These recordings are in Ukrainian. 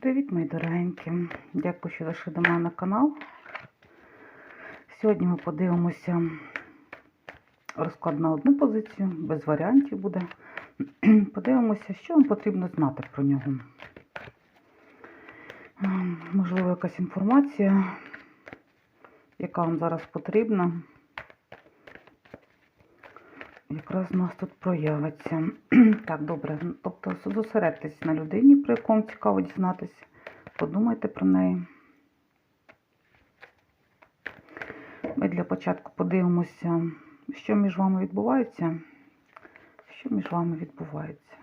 Привіт, мої дорогенькі! Дякую, що зайшли до мене на канал. Сьогодні ми подивимося розклад на одну позицію, без варіантів буде. Подивимося, що вам потрібно знати про нього. Ем, Можливо, якась інформація, яка вам зараз потрібна. Якраз у нас тут проявиться. Так, добре. Тобто зосередьтесь на людині, про яку вам цікаво дізнатися. Подумайте про неї. Ми для початку подивимося, що між вами відбувається. Що між вами відбувається?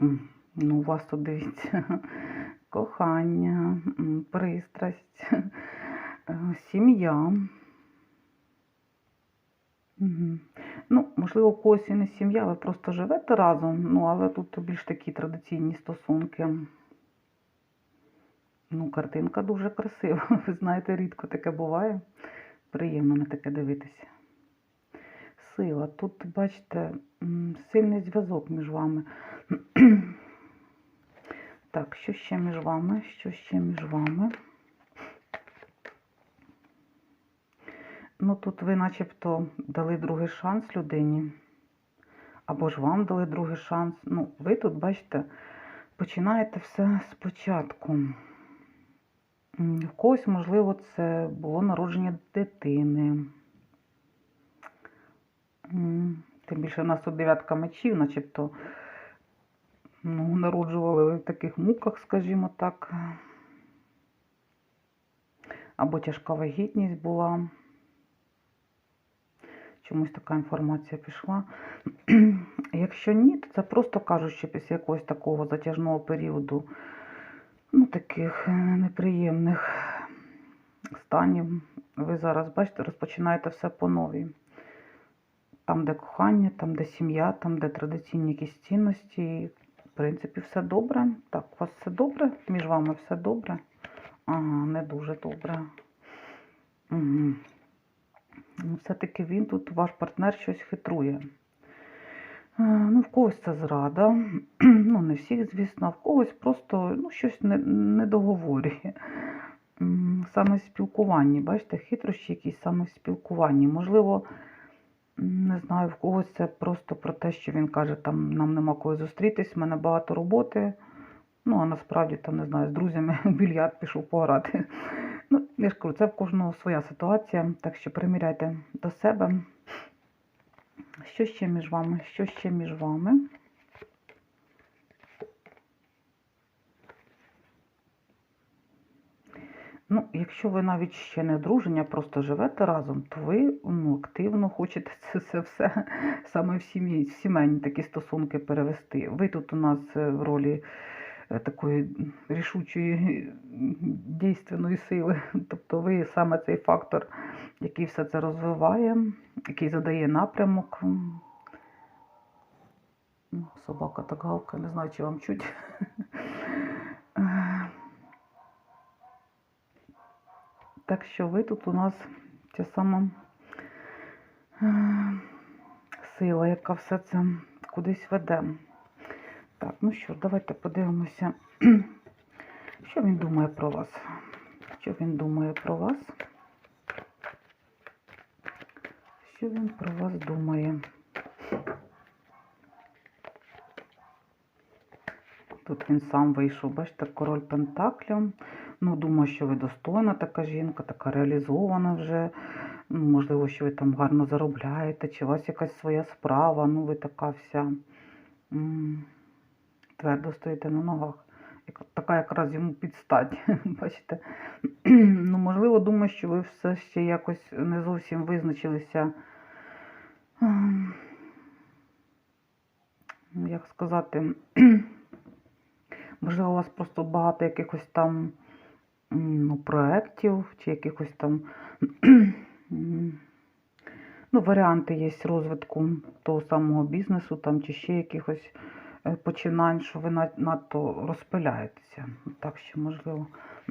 Ну, у вас тут дивіться, кохання, пристрасть, сім'я. Угу. Ну, можливо, у когось і не сім'я, ви просто живете разом, ну, але тут більш такі традиційні стосунки. Ну, картинка дуже красива. Ви знаєте, рідко таке буває. Приємно на таке дивитися. Сила. Тут, бачите, сильний зв'язок між вами. Так, що ще між вами? Що ще між вами? Ну, тут ви начебто дали другий шанс людині. Або ж вам дали другий шанс. Ну, ви тут, бачите, починаєте все спочатку. В когось, можливо, це було народження дитини. Тим більше в нас тут дев'ятка мечів, начебто ну, народжували в таких муках, скажімо так. Або тяжка вагітність була. Чомусь така інформація пішла. Якщо ні, то це просто кажуть, що після якогось такого затяжного періоду, ну, таких е, неприємних станів, ви зараз, бачите, розпочинаєте все по новій. Там, де кохання, там, де сім'я, там, де традиційні якісь цінності. В принципі, все добре. Так, у вас все добре? Між вами все добре? Ага, не дуже добре. Угу. Ну, Все-таки він тут, ваш партнер, щось хитрує. Е, Ну, в когось це зрада. Ну, не всіх, звісно, в когось просто ну, щось не, не договорює. Саме в спілкуванні, бачите, хитрощі якісь саме в спілкуванні. Можливо, не знаю, в когось це просто про те, що він каже, там нам нема коли зустрітись, в мене багато роботи. Ну, а насправді там, не знаю, з друзями в більярд пішов пограти. Ну, я ж кажу, це в кожного своя ситуація, так що приміряйте до себе. Що ще між вами? Що ще між вами? Ну, якщо ви навіть ще не одружені, а просто живете разом, то ви ну, активно хочете це, це все саме в сім'ї, в сімейні такі стосунки перевести. Ви тут у нас е, в ролі такої рішучої дійственної сили. Тобто ви саме цей фактор, який все це розвиває, який задає напрямок. Ну, Собака так гавкає, не знаю, чи вам чуть. Е, Так що ви тут у нас ця сама е, сила, яка все це кудись веде. Так, ну що, давайте подивимося, що він думає про вас. Що він думає про вас? Що він про вас думає? Тут він сам вийшов, бачите, король Пентаклів. Ну, думаю, що ви достойна така жінка, така реалізована вже. Ну, Можливо, що ви там гарно заробляєте, чи у вас якась своя справа, ну ви така вся твердо стоїте на ногах. Така якраз йому підстать, бачите. ну, можливо, думаю, що ви все ще якось не зовсім визначилися. ем, ну, Як сказати, можливо, у вас просто багато якихось там ну, проєктів чи якихось там ну, варіанти є розвитку того самого бізнесу там, чи ще якихось починань, що ви надто розпиляєтеся. Так що, можливо,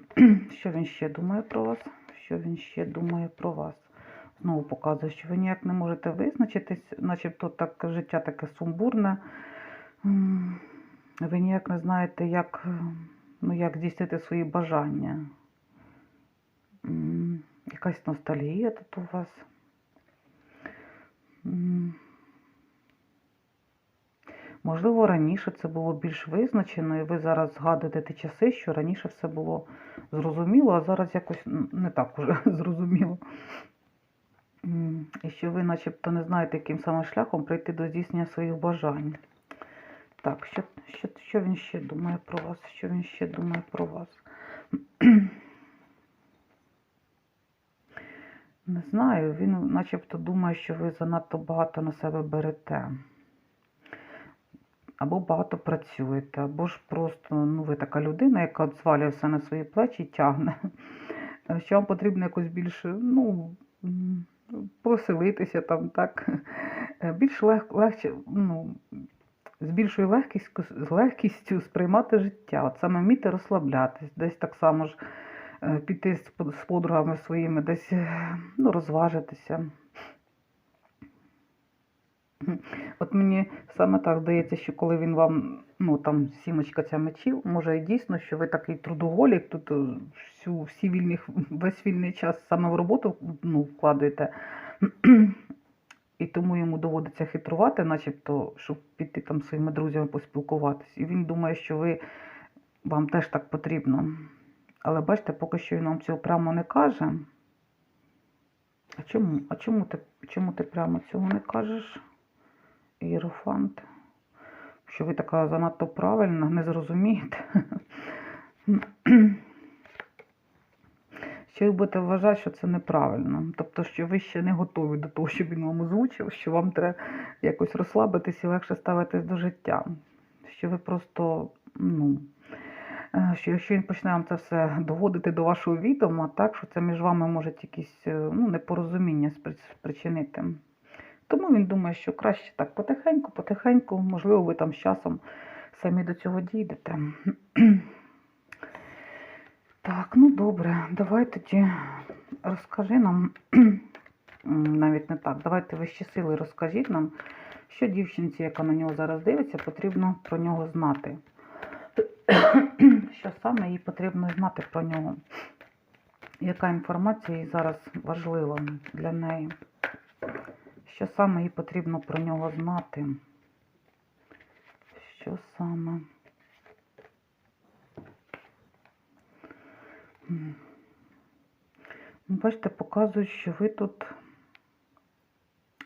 що він ще думає про вас? Що він ще думає про вас? Знову показує, що ви ніяк не можете визначитись, начебто так життя таке сумбурне. Ви ніяк не знаєте, як, е, ну, як здійснити свої бажання. Якась ностальгія тут у вас. Можливо, раніше це було більш визначено, і ви зараз згадуєте ті часи, що раніше все було зрозуміло, а зараз якось не так уже зрозуміло. І що ви начебто не знаєте, яким саме шляхом прийти до здійснення своїх бажань. Так, що, що, що він ще думає про вас? Що він ще думає про вас? Не знаю, він начебто думає, що ви занадто багато на себе берете. Або багато працюєте, або ж просто ну, ви така людина, яка звалює все на свої плечі і тягне. Е, Що вам потрібно якось більше, ну, м, повеселитися там, так. Е, Більш лег, легше, ну, з більшою легкістю, з легкістю сприймати життя. От саме вміти розслаблятись, десь так само ж е, піти з, подругами своїми, десь ну, розважитися. От мені саме так здається, що коли він вам, ну там сімочка ця мечів, може і дійсно, що ви такий трудоголік, тут е, всю, всі вільні, весь вільний час саме в роботу ну, вкладаєте. І тому йому доводиться хитрувати, начебто, щоб піти там своїми друзями поспілкуватись. І він думає, що ви вам теж так потрібно. Але бачите, поки що він вам цього прямо не каже. А чому? А чому ти, чому ти прямо цього не кажеш? Іерофант. Що ви така занадто правильна, не зрозумієте. Що ви будете вважати, що це неправильно. Тобто, що ви ще не готові до того, щоб він вам озвучив, що вам треба якось розслабитись і легше ставитись до життя. Що ви просто, ну, е, що якщо він почне вам це все доводити до вашого відома, так, що це між вами може якісь е, ну, непорозуміння спричинити. Тому він думає, що краще так потихеньку, потихеньку, можливо, ви там з часом самі до цього дійдете. Так, ну добре, давай тоді розкажи нам, навіть не так, давайте вищі сили розкажіть нам, що дівчинці, яка на нього зараз дивиться, потрібно про нього знати. Що саме їй потрібно знати про нього? Яка інформація їй зараз важлива для неї? Що саме їй потрібно про нього знати? Що саме? Ну, Бачите, показують, що ви тут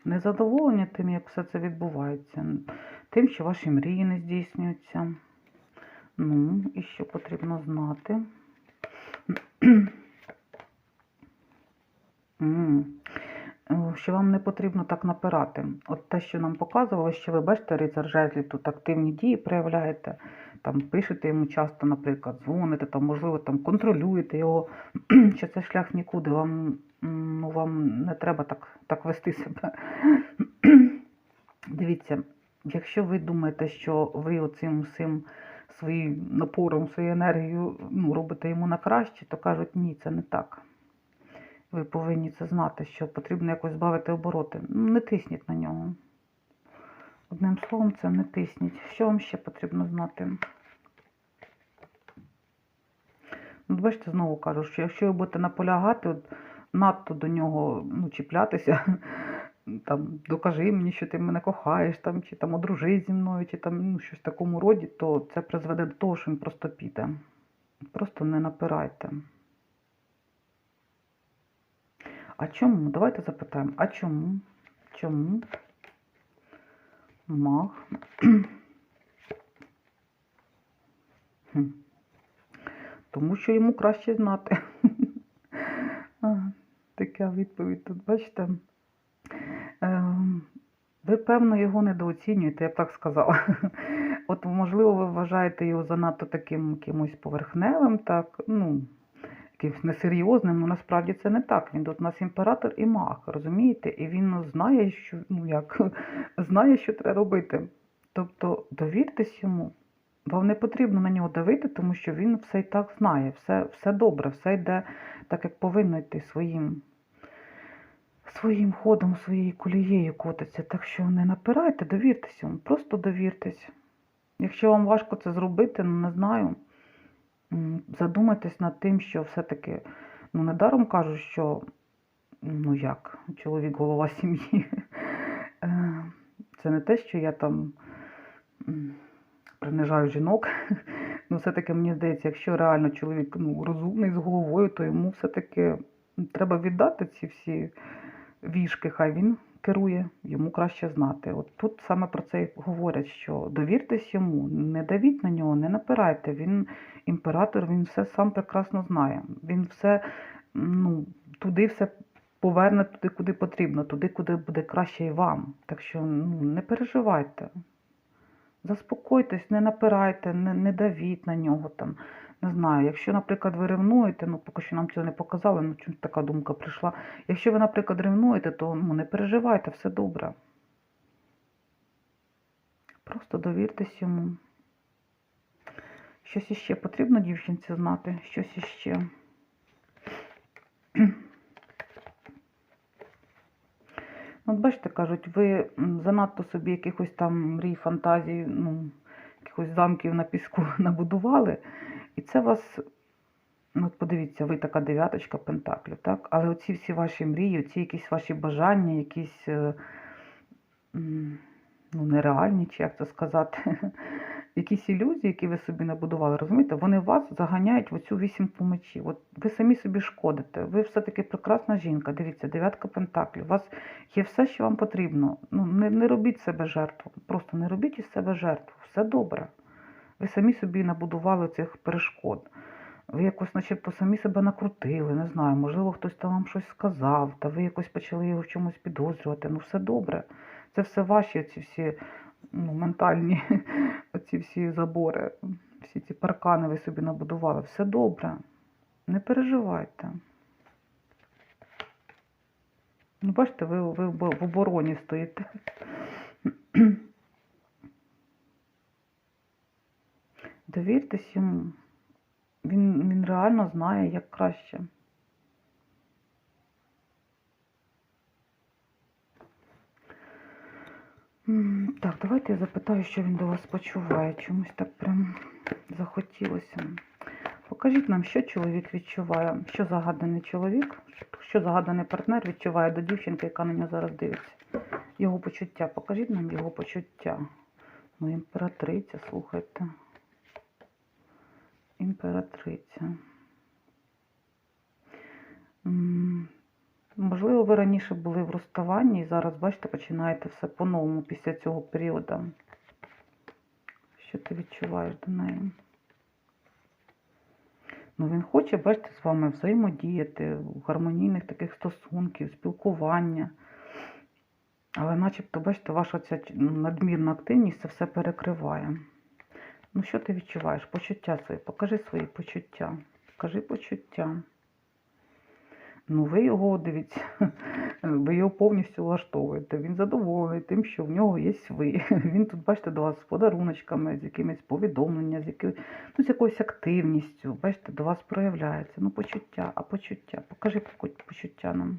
незадоволені тим, як все це відбувається, тим, що ваші мрії не здійснюються. Ну, і що потрібно знати? Е, Що вам не потрібно так напирати. От те, що нам показувало, що ви бачите, рицар жезлів тут активні дії проявляєте, там пишете йому часто, наприклад, дзвоните, там, можливо, там контролюєте його, що це шлях нікуди, вам, ну, вам не треба так, так вести себе. Дивіться, якщо ви думаєте, що ви оцим всім своїм напором, своєю енергією ну, робите йому на краще, то кажуть, ні, це не так. Ви повинні це знати, що потрібно якось збавити обороти. Ну, Не тисніть на нього. Одним словом, це не тисніть. Що вам ще потрібно знати? Ну, бачите, знову кажу, що якщо ви будете наполягати, от, надто до нього ну, чіплятися, там, докажи мені, що ти мене кохаєш, там, чи там одружись зі мною, чи там ну, щось в такому роді, то це призведе до того, що він просто піде. Просто не напирайте. А чому? Давайте запитаємо, а чому? Чому? Мах. Тому що йому краще знати. Така відповідь тут, бачите. Ем, Ви, певно, його недооцінюєте, я б так сказала. От, можливо, ви вважаєте його занадто таким якимось поверхневим, так, ну, якимось несерйозним, але насправді це не так. Він тут у нас імператор і маг, розумієте? І він ну, знає, що, ну, як, знає, що треба робити. Тобто довіртесь йому. Вам не потрібно на нього давити, тому що він все і так знає, все, все добре, все йде так, як повинно йти своїм, своїм ходом, своєю колією котиться. Так що не напирайте, довіртесь йому, просто довіртесь. Якщо вам важко це зробити, ну не знаю, м, задумайтесь над тим, що все-таки, ну недаром кажуть, що ну як, чоловік голова сім'ї. Е, Це не те, що я там принижаю жінок. Ну, все-таки мені здається, якщо реально чоловік ну, розумний з головою, то йому все-таки треба віддати ці всі вішки, хай він керує, йому краще знати. От тут саме про це і говорять, що довіртесь йому, не давіть на нього, не напирайте. Він імператор, він все сам прекрасно знає. Він все ну, туди все поверне туди, куди потрібно, туди, куди буде краще і вам. Так що ну, не переживайте. Заспокойтесь, не напирайте, не, не давіть на нього там. Не знаю, якщо, наприклад, ви ревнуєте, ну поки що нам цього не показали, ну чомусь така думка прийшла. Якщо ви, наприклад, ревнуєте, то ну, не переживайте, все добре. Просто довіртесь йому. Щось іще потрібно дівчинці знати, щось іще. От бачите, кажуть, ви занадто собі якихось там мрій, фантазій, ну, якихось замків на піску набудували, і це вас, ну от подивіться, ви така дев'яточка пентаклів, так? Але оці всі ваші мрії, оці якісь ваші бажання, якісь е, ну, нереальні, чи як це сказати, якісь ілюзії, які ви собі набудували, розумієте, вони вас заганяють в оцю вісімку мечів. От ви самі собі шкодите. Ви все-таки прекрасна жінка. Дивіться, дев'ятка пентаклів. У вас є все, що вам потрібно. Ну, не, не робіть себе жертву. Просто не робіть із себе жертву. Все добре. Ви самі собі набудували цих перешкод. Ви якось, начебто, самі себе накрутили, не знаю, можливо, хтось там вам щось сказав, та ви якось почали його в чомусь підозрювати. Ну, все добре. Це все ваші ці всі ну, ментальні оці всі забори, всі ці паркани ви собі набудували. Все добре. Не переживайте. Ну, бачите, ви, ви в обороні стоїте. Довіртесь йому. Він, він реально знає, як краще. Так, давайте я запитаю, що він до вас почуває. Чомусь так прям захотілося. Покажіть нам, що чоловік відчуває, що загаданий чоловік, що загаданий партнер відчуває до дівчинки, яка на нього зараз дивиться. Його почуття. Покажіть нам його почуття. Ну, імператриця, слухайте. Імператриця. Можливо, ви раніше були в розставанні і зараз, бачите, починаєте все по-новому після цього періоду. Що ти відчуваєш до неї? Ну, він хоче, бачите, з вами взаємодіяти, гармонійних таких стосунків, спілкування. Але начебто, бачите, ваша ця надмірна активність це все перекриває. Ну, що ти відчуваєш? Почуття свої. Покажи свої почуття. Покажи почуття. Ну, ви його дивіться, ви його повністю влаштовуєте. Він задоволений тим, що в нього є ви. Він тут, бачите, до вас з подаруночками, з якимись повідомленнями, з якою, ну, з якоюсь активністю. Бачите, до вас проявляється. Ну, почуття, а почуття. Покажи почуття нам.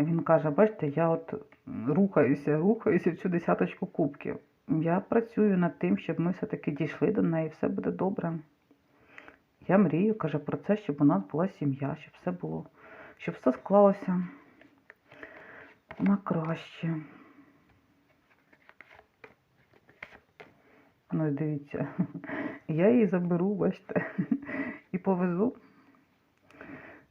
Він каже, бачите, я от рухаюся, рухаюся в цю десяточку кубків. Я працюю над тим, щоб ми все-таки дійшли до неї, все буде добре. Я мрію, каже, про це, щоб у нас була сім'я, щоб все було, щоб все склалося на краще. Ну, і дивіться, я її заберу, бачите, і повезу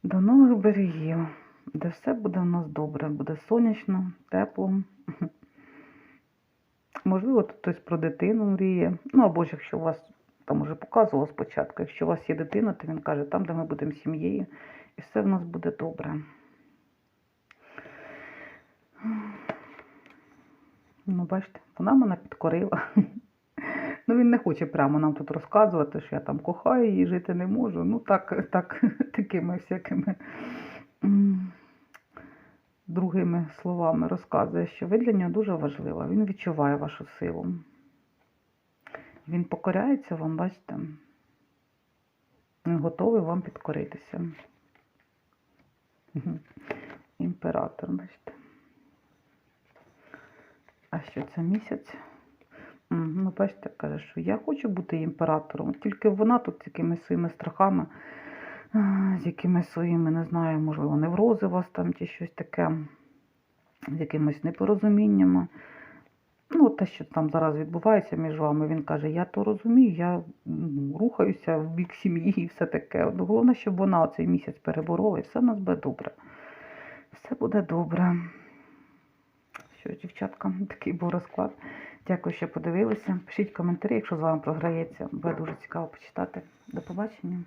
до нових берегів, де все буде у нас добре, буде сонячно, тепло. Можливо, тут хтось про дитину мріє. Ну, або ж якщо у вас там уже показувало спочатку, якщо у вас є дитина, то він каже, там, де ми будемо сім'єю, і все в нас буде добре. Ну, бачите, вона мене підкорила. Ну, він не хоче прямо нам тут розказувати, що я там кохаю її, жити не можу. Ну, так, так, такими всякими другими словами розказує, що ви для нього дуже важлива. Він відчуває вашу силу. Він покоряється вам, бачите? Він готовий вам підкоритися. Імператор, бачите. А що це місяць? Ну, бачите, каже, що я хочу бути імператором, тільки вона тут з якимись своїми страхами, з якимись своїми, не знаю, можливо, неврози у вас там чи щось таке, з якимись непорозуміннями. Ну, те, що там зараз відбувається між вами, він каже, я то розумію, я ну, рухаюся в бік сім'ї і все таке. От Головне, щоб вона цей місяць переборола, і все в нас буде добре. Все буде добре. Що, дівчатка, такий був розклад. Дякую, що подивилися. Пишіть коментарі, якщо з вами програється. Буде дуже цікаво почитати. До побачення.